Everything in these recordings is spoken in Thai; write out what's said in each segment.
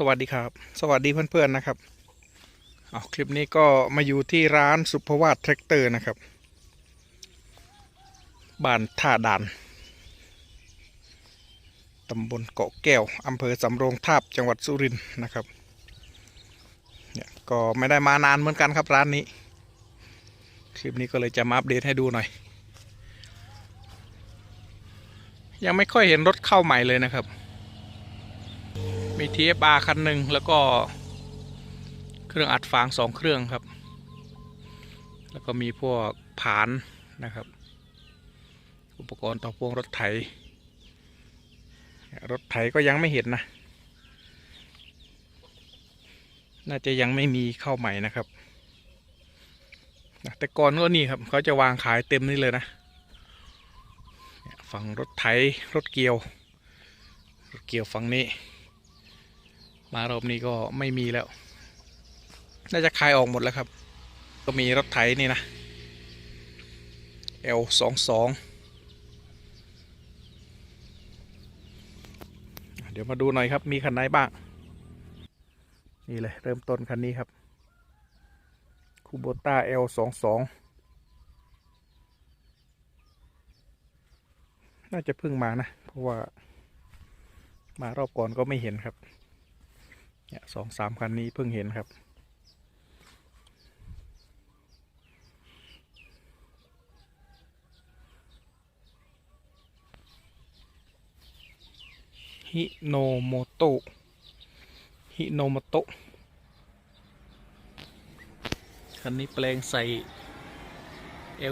สวัสดีครับ สวัสดีเพื่อนๆนะครับเอาคลิปนี้ก็มาอยู่ที่ร้านสุภวาสแทรกเตอร์นะครับบ้านท่าด่านตำบลเกาะแก้วอำเภอสำโรงทาบจังหวัดสุรินทร์นะครับเนี่ยก็ไม่ได้มานานเหมือนกันครับร้านนี้ คลิปนี้ก็เลยจะมาอัปเดตให้ดูหน่อย ยังไม่ค่อยเห็นรถเข้าใหม่เลยนะครับ มี TFR คันหนึ่งแล้วก็เครื่องอัดฟางสองเครื่องครับ แล้วก็มีพวกผานนะครับ อุปกรณ์ต่อพ่วงรถไถ รถไถก็ยังไม่เห็นนะ น่าจะยังไม่มีเข้าใหม่นะครับแต่ก่อนก็นี่ครับเขาจะวางขายเต็มนี่เลยนะฝั่งรถไถรถเกี่ยว รถเกี่ยวฝั่งนี้ มารอบนี้ก็ไม่มีแล้ว น่าจะคลายออกหมดแล้วครับ ก็มีรถไถนี่นะ L สองสองเดี๋ยวมาดูหน่อยครับ มีคันไหนบ้าง นี่เลย เริ่มต้นคันนี้ครับคูโบต้า L สองสองน่าจะเพิ่งมานะ เพราะว่ามารอบก่อนก็ไม่เห็นครับ เนี่ยสองสามคันนี้เพิ่งเห็นครับฮิโนโมโตะฮิโนโมโตะคันนี้แปลงใส่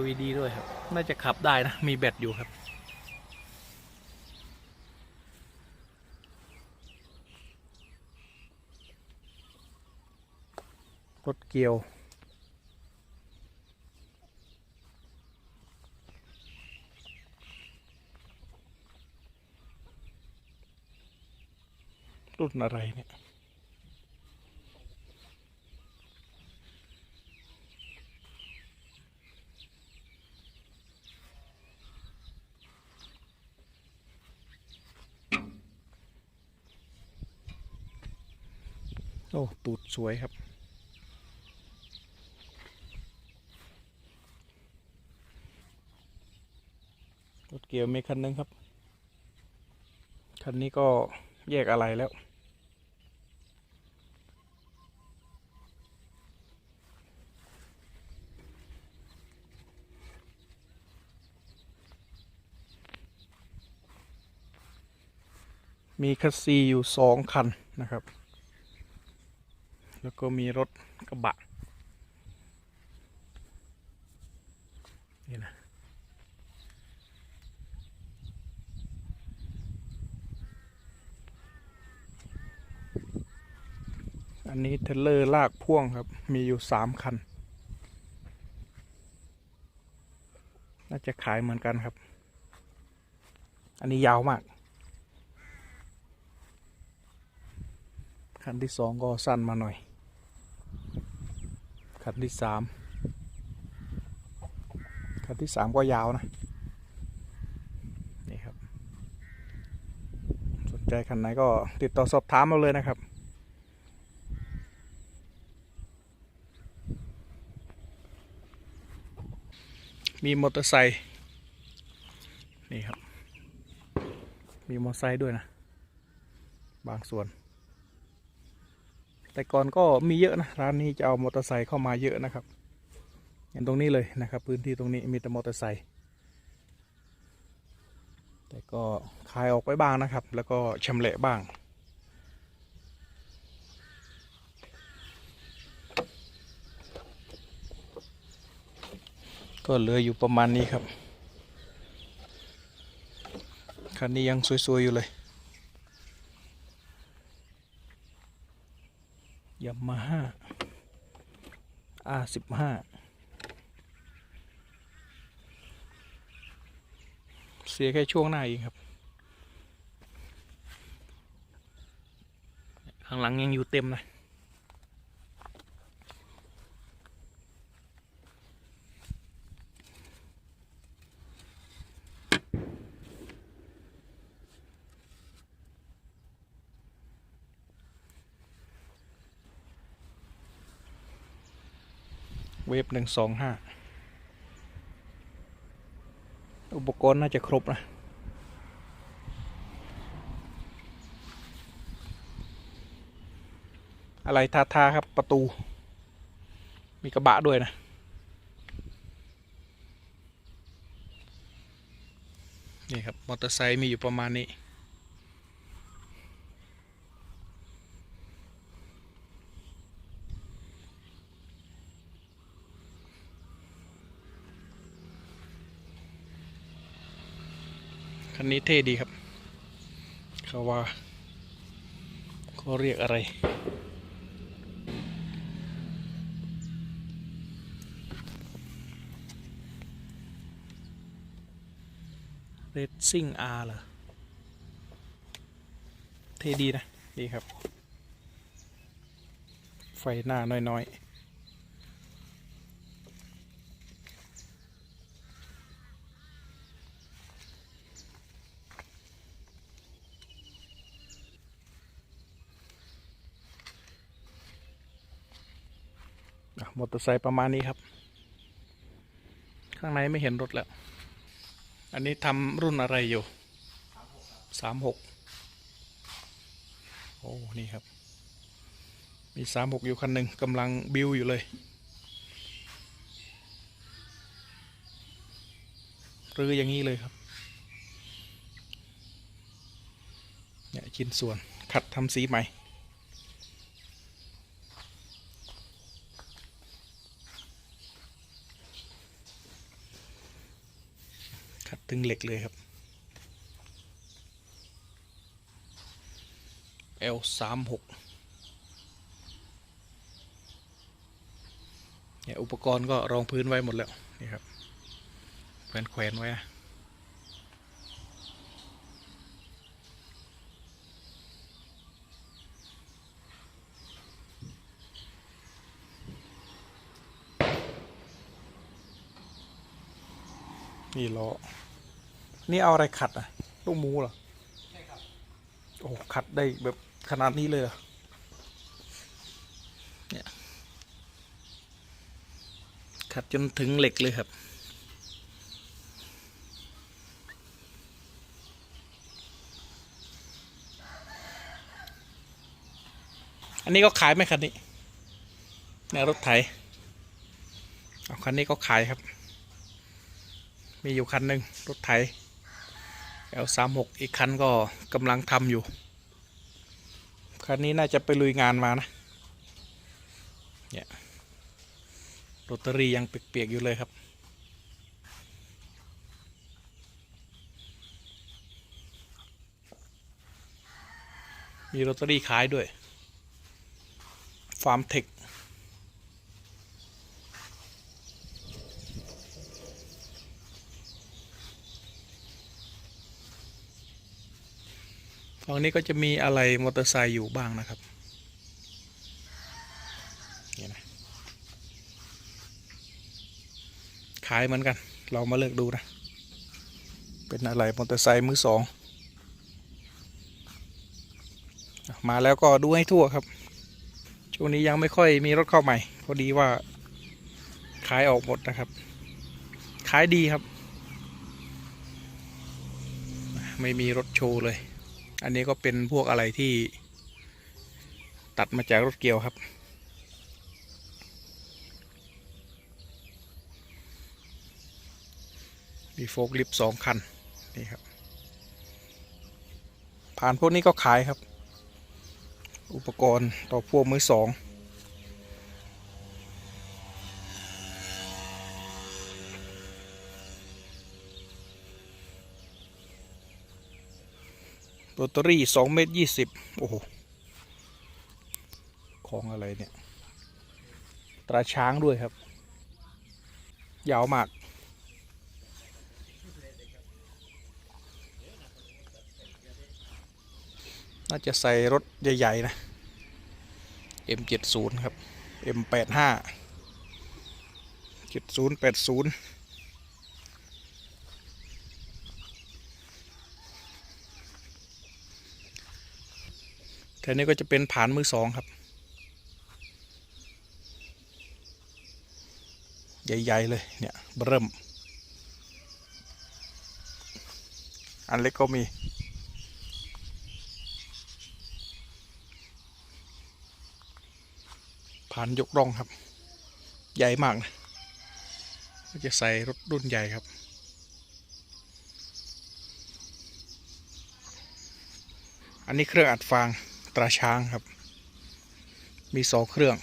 LED ด้วยครับ น่าจะขับได้นะ มีแบตอยู่ครับ รถเกี่ยว รุ่นอะไรเนี่ยโอ้ ตูดสวยครับ รถเกี่ยวมีคันนึงครับ คันนี้ก็แยกอะไรแล้ว มีคัสซีอยู่สองคันนะครับ แล้วก็มีรถกระบะ นี่นะ อันนี้เทเลอร์ลากพ่วงครับ มีอยู่สามคัน น่าจะขายเหมือนกันครับ อันนี้ยาวมาก คันที่สองก็สั้นมาหน่อย คันที่สามคันที่สามก็ยาวนะ นี่ครับ สนใจคันไหนก็ติดต่อสอบถามมาเลยนะครับ มีมอเตอร์ไซค์นี่ครับ มีมอเตอร์ไซค์ด้วยนะ บางส่วน แต่ก่อนก็มีเยอะนะร้านนี้จะเอามอเตอร์ไซค์เข้ามาเยอะนะครับเห็นตรงนี้เลยนะครับ พื้นที่ตรงนี้มีแต่มอเตอร์ไซค์แต่ก็คลายออกไปบ้างนะครับ แล้วก็ชำแหละบ้าง ก็เหลืออยู่ประมาณนี้ครับ คันนี้ยังสวย ๆ อยู่เลยยามาฮ่า R สิบห้าเสียแค่ช่วงหน้าเองครับ ข้างหลังยังอยู่เต็มนะ เวฟหนึ่งสองห้าอุปกรณ์น่าจะครบนะ อะไรทาทาครับประตู มีกระบะด้วยนะ นี่ครับ มอเตอร์ไซค์มีอยู่ประมาณนี้ คันนี้เท่ดีครับเขาว่าเขาเรียกอะไร เรดซิ่งอาร์เหรอ เท่ดีนะ ดีครับ ไฟหน้าน้อย ๆ มอเตอร์ไซค์ประมาณนี้ครับ ข้างในไม่เห็นรถแล้ว อันนี้ทำรุ่นอะไรอยู่สามหกโอ้ นี่ครับ มีสามหกอยู่คันหนึ่งกำลังบิวอยู่เลย รืออย่างนี้เลยครับ เนี่ยชิ้นส่วนขัดทำสีใหม่ ขัดถึงเหล็กเลยครับ L สามหกเนี่ยอุปกรณ์ก็รองพื้นไว้หมดแล้ว นี่ครับแขวนแขวนไว้นะนี่ล้อ นี่เอาอะไรขัดอะลูกหมูเหรอโอ้โหขัดได้แบบขนาดนี้เลยเหรอเนี่ยขัดจนถึงเหล็กเลยครับ อันนี้ก็ขายไหมคันนี้เนี่ยรถไถเอาคันนี้ก็ขายครับ มีอยู่คันหนึ่งรถไถ L สามหกอีกคันก็กำลังทำอยู่ คันนี้น่าจะไปลุยงานมานะ เนี่ยโรตารี่ยังเปียกๆอยู่เลยครับ มีโรตารี่ขายด้วย ฟาร์มเทค ฝั่งนี้ก็จะมีอะไรมอเตอร์ไซค์อยู่บ้างนะครับนี่นะขายเหมือนกัน เรามาเลือกดูนะ เป็นอะไรมอเตอร์ไซค์มือสอง มาแล้วก็ดูให้ทั่วครับ ช่วงนี้ยังไม่ค่อยมีรถเข้าใหม่ พอดีว่าขายออกหมดนะครับ ขายดีครับ ไม่มีรถโชว์เลย อันนี้ก็เป็นพวกอะไรที่ตัดมาจากรถเกี่ยวครับ มีโฟกลิฟสองคัน นี่ครับ ผ่านพวกนี้ก็ขายครับ อุปกรณ์ต่อพวกมือสอง โรตารี่สองเมตรยี่สิบโอ้โห ของอะไรเนี่ย ตราช้างด้วยครับ ยาวมาก น่าจะใส่รถใหญ่ ๆ นะ M70 ครับ M85 7080 แถวนี้ก็จะเป็นผานมือสองครับ ใหญ่ๆเลยเนี่ยเริ่ม อันเล็กก็มีผ่านยกร่องครับ ใหญ่มากนะก็จะใส่รถรุ่นใหญ่ครับ อันนี้เครื่องอัดฟาง ตราช้างครับ มีสองเครื่อง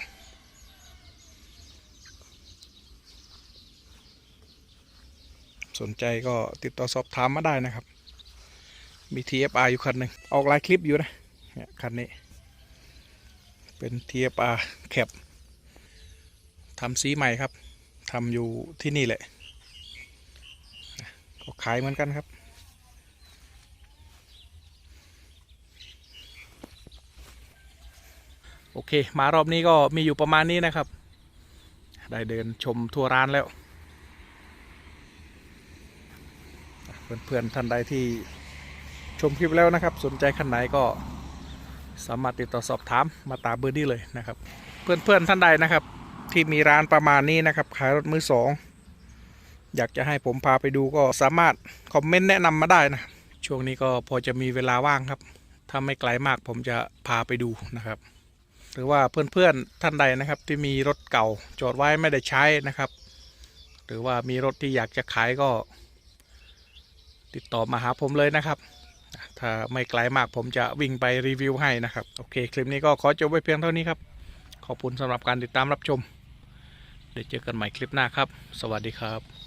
สนใจก็ติดต่อสอบถามมาได้นะครับ มี TFR อยู่คันหนึ่งออกหลายคลิปอยู่นะเนี่ยคันนี้ เป็น TFR แคปทำสีใหม่ครับทำอยู่ที่นี่แหละก็ขายเหมือนกันครับ อเคมารอบนี้ก็มีอยู่ประมาณนี้นะครับ ได้เดินชมทั่วร้านแล้ว เพื่อนๆท่านใดที่ชมคลิปแล้วนะครับ สนใจคันไหนก็สามารถติดต่อสอบถามมาตามเบอร์นี้เลยนะครับ เพื่อนๆท่านใดนะครับ ที่มีร้านประมาณนี้นะครับ ขายรถมือสองอยากจะให้ผมพาไปดูก็สามารถคอมเมนต์แนะนำมาได้นะช่วงนี้ก็พอจะมีเวลาว่างครับ ถ้าไม่ไกลมากผมจะพาไปดูนะครับ หรือว่าเพื่อนๆท่านใดนะครับ ที่มีรถเก่าจอดไว้ไม่ได้ใช้นะครับ หรือว่ามีรถที่อยากจะขายก็ ติดต่อมาหาผมเลยนะครับ ถ้าไม่ไกลมากผมจะวิ่งไปรีวิวให้นะครับ โอเค คลิปนี้ก็ขอจบไว้เพียงเท่านี้ครับ ขอบคุณสำหรับการติดตามรับชม เดี๋ยวเจอกันใหม่คลิปหน้าครับ สวัสดีครับ